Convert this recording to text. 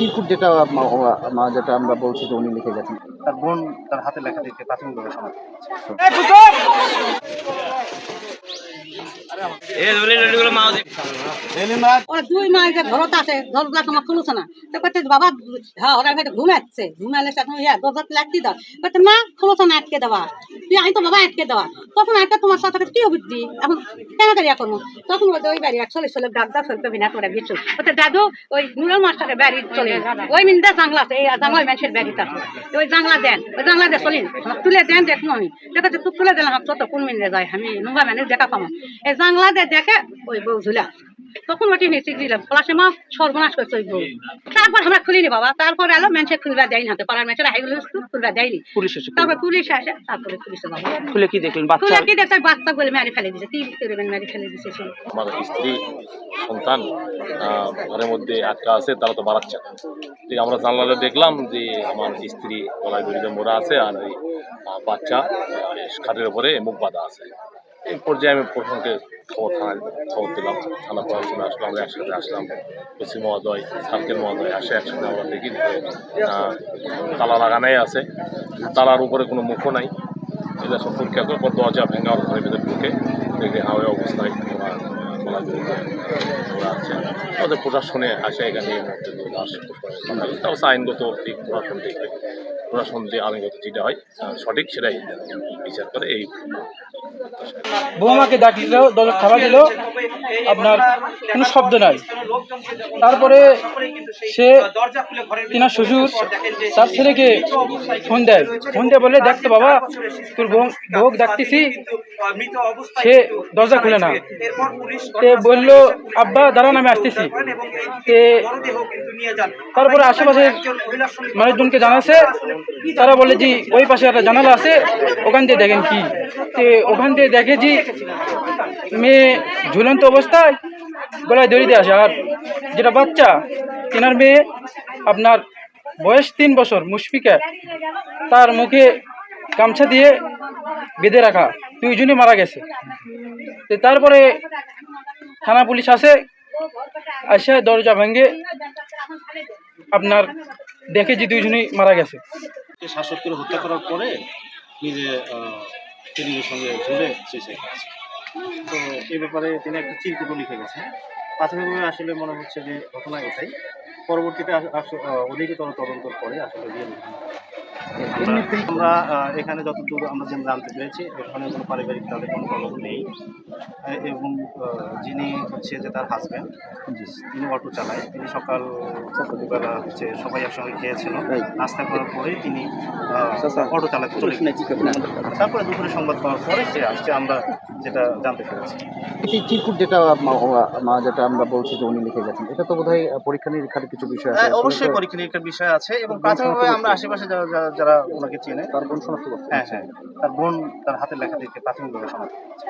চিরকুট যেটা মা- মা- যেটা আমরা বলছি যে উনি লিখে গেছেন। তার বোন তার হাতে লেখা দেখে প্রাথমিকভাবে ওরা দুই মাস ঘরত আছে দরজা তোমার খুলছে না। তো করতে বাবা হ্যাঁ ওরা হয়তো ঘুমাচ্ছে। ঘুমালে তুমি ইয়া দরজা লাগতি দাও। করতে না খুলছে না আটকে দেওয়া। তুই আমি তো বাবা আটকে দেওয়া। তখন একটা তোমার সাথে কি বুদ্ধি এখন কেন করিয়া করব তখন বলতে, ওই বাড়ি একচল্লি চলে দাদা চলতে বিনা করে গেছো ওটা দাদু, ওই নুরাল মাস্টারের বাড়ি চলে ওই মিন্দা জাংলা এই জাংলা মানুষের বাড়িতে আছে ওই জাংলা দেন, ওই জাংলা দিয়ে চলিন। তুলে দেন দেখব আমি। দেখাচ্ছে তুই তুলে দিলাম তো কোন মিনে যায়, আমি নুঙ্গা মানুষ দেখা পাবো এই জাংলা দিয়ে দেখে, ওই বউ ঝুলে আছে। তখন ওটি নিচে দিলাম পলাশে মা সর্বনাশ করছে ওই বউ। তারপর আমরা খুলিনি বাবা। তারপর এলো মানুষের খুলবা দেয়নি হাতে। পাড়ার মানুষের হাইগুলো খুলবা দেয়নি। পুলিশ এসে তারপর পুলিশ আসে তারপরে পুলিশে বাবা খুলে কি দেখলেন? বাচ্চা? খুলে কি দেখতে বাচ্চা বলে মেরে ফেলে দিছে তিন করে মেরে ফেলে সে। আমার স্ত্রী সন্তান আহ, ঘরের মধ্যে আটকা আছে তারা তো বাড়াচ্ছে ঠিক আমরা জানলাতে দেখলাম যে আমার স্ত্রী গলায় দড়িতে মোড়া আছে আর আহ, বাচ্চা খাটের উপরে মুখ বাঁধা আছে। এই পর্যায়ে আমি প্রথমকে খবর থানায় খবর দিলাম থানা প্রশাসনে আসলাম, আমরা একসাথে আসলাম। ওসি মহোদয়, সার্কেল মহোদয় আসে একসাথে, আমরা দেখি তালা লাগানোই আছে। তালার উপরে কোনো মুখও নাই। এটা সব পরীক্ষা করে পর দরজা ভেঙে ঘরের ভিতরে ঢুকে দেখে হাওয়া অবস্থায় ওদের প্রশাসনে আসে এখানে, এই মুহূর্তে আইনগত দিক, প্রশাসন দেখবে প্রশাসন যে আইনগত যেটা হয় সঠিক সেটাই বিচার করে এই বৌমাকে ডাকছিল দলের খাবার দিল। আপনার কোনো শব্দ নাই। তারপরে সে তিনার শ্বশুর, তার ছেলেকে ফোন দেয়। ফোন দিয়ে বলে দেখতো বাবা, তোর বউক ডাকতেছি। সে দরজা খুলে না। তে বলল, আব্বা, দাঁড়ান, আমি আসতেছি। তে তারপরে আশেপাশের মানুষজনকে জানাছে তারা বলে যে ওই পাশে একটা জানালা আছে, ওখান দিয়ে দেখেন কি। তে ওখান দিয়ে দেখে যে মেয়ে ঝুলন্ত অবস্থায় গলায় দড়ি আসে। আর যেটা বাচ্চা, তেনার মেয়ে আপনার বয়স তিন বছর, মুশফিকা তার মুখে গামছা দিয়ে বেঁধে রাখা। দুইজনই মারা গেছে। তো তারপরে থানা পুলিশ আসে আসে, দরজা ভেঙে আপনার দেখে যে দুইজনই মারা গেছে। শাসক করে হত্যা করার পরে নিজে টেলিভিশনের সঙ্গে সুইসাইড তো এ ব্যাপারে তিনি একটা চিরকুটও লিখে গেছেন। প্রাথমিকভাবে আসলে মনে হচ্ছে যে ঘটনা এটাই। পরবর্তীতে অধিকতর তদন্তর পরে আসলে আমরা এখানে যতদূর আমরা যেন জানতে পেরেছি এখানে কোনো পারিবারিক তাদের কোনো কলম নেই। এবং যিনি হচ্ছে যে তার হাজব্যান্ড তিনি অটো চালায়। তিনি সকাল বেলা হচ্ছে সবাই একসঙ্গে খেয়েছিল। নাস্তা করার পরে তিনি অটো চালাতে চলে। তারপরে দুপুরে সংবাদ পাওয়ার পরে সে আসছে আমরা যেটা জানতে পেরেছি। চিরকুট যেটা মা- মা- যেটা আমরা বলছি যে উনি লিখে গেছেন এটা তো বোধহয় পরীক্ষা নিরীক্ষার কিছু বিষয় আছে। হ্যাঁ, অবশ্যই পরীক্ষা নিরীক্ষার বিষয় আছে এবং প্রাথমিকভাবে আমরা আশেপাশে যারা ওনাকে চেনে তার বোন শনাক্ত করছে হ্যাঁ হ্যাঁ তার বোন তার হাতের লেখা দেখে প্রাথমিকভাবে শনাক্ত করছে।